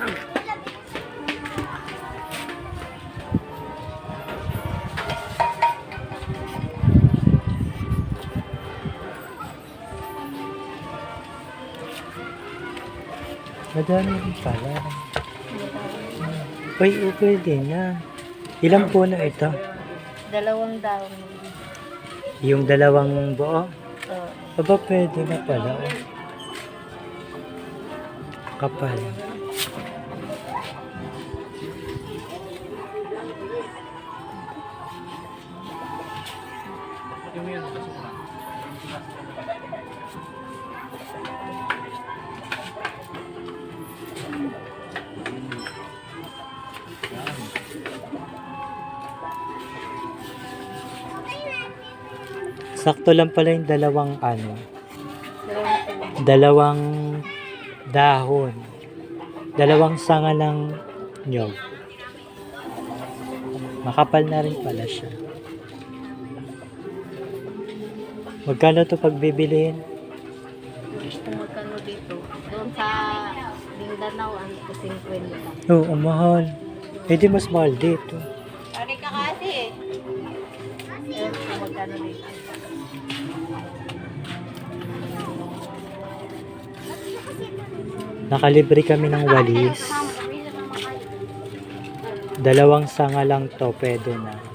Madami din pala. Uy, okay din na. Ilang po na ito? Dalawang daon. Yung dalawang buo? Oo. Aba, pwede na pala. Oh. Kapal. Kapal. Sakto lang pala yung dalawang ano, Dalawang dahon. Dalawang sanga ng nyog. Makapal na rin pala siya. Magkano to pag bibilihin? Kung magkano dito. Doon sa Mindanao, ano ko 50. Oo, oh, mahal. Eh di mas mahal dito. Ari ka kasi eh. Kung magkano dito. Nakalibre kami ng walis dalawang sanga lang to pwede na.